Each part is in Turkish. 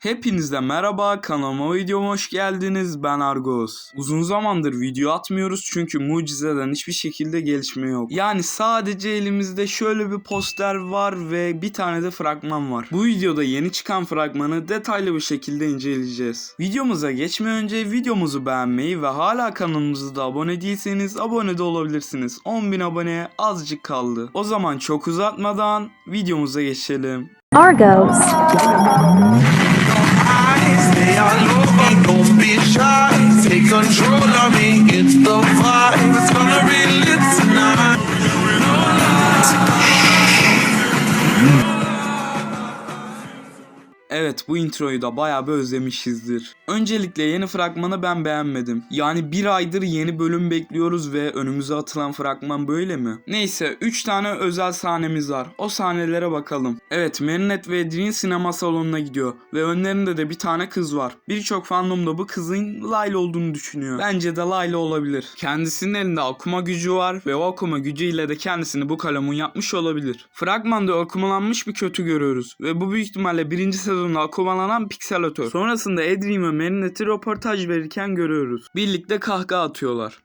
Hepinize merhaba kanalıma videoma hoş geldiniz ben Argos. Uzun zamandır video atmıyoruz çünkü mucizeden hiçbir şekilde gelişme yok. Yani sadece elimizde şöyle bir poster var ve bir tane de fragman var. Bu videoda yeni çıkan fragmanı detaylı bir şekilde inceleyeceğiz. Videomuza geçmeden önce videomuzu beğenmeyi ve hala kanalımıza da abone değilseniz abone de olabilirsiniz. 10.000 aboneye azıcık kaldı. O zaman çok uzatmadan videomuza geçelim. Argos. Control of me, it's the vibe. It's gonna be Evet bu introyu da bayağı bir özlemişizdir. Öncelikle yeni fragmanı ben beğenmedim. Yani bir aydır yeni bölüm bekliyoruz ve önümüze atılan fragman böyle mi? Neyse 3 tane özel sahnemiz var. O sahnelere bakalım. Evet Merinet ve Edrin sinema salonuna gidiyor. Ve önlerinde de bir tane kız var. Birçok fandom da bu kızın Layla olduğunu düşünüyor. Bence de Layla olabilir. Kendisinin elinde okuma gücü var ve o okuma gücüyle de kendisini bu kalemun yapmış olabilir. Fragmanda okumalanmış bir kötü görüyoruz. Ve bu büyük ihtimalle birinci sezonda akumalanan pikselatör. Sonrasında Edrin ve Marinette'i röportaj verirken görüyoruz. Birlikte kahkaha atıyorlar.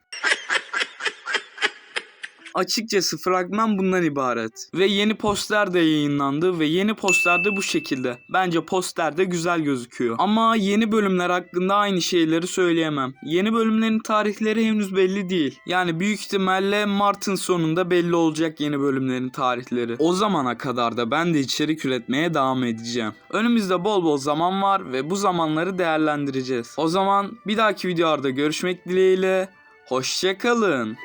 Açıkçası fragman bundan ibaret. Ve yeni poster de yayınlandı ve yeni poster de bu şekilde. Bence poster de güzel gözüküyor. Ama yeni bölümler hakkında aynı şeyleri söyleyemem. Yeni bölümlerin tarihleri henüz belli değil. Yani büyük ihtimalle Mart'ın sonunda belli olacak yeni bölümlerin tarihleri. O zamana kadar da ben de içerik üretmeye devam edeceğim. Önümüzde bol bol zaman var ve bu zamanları değerlendireceğiz. O zaman bir dahaki videolarda görüşmek dileğiyle. Hoşçakalın.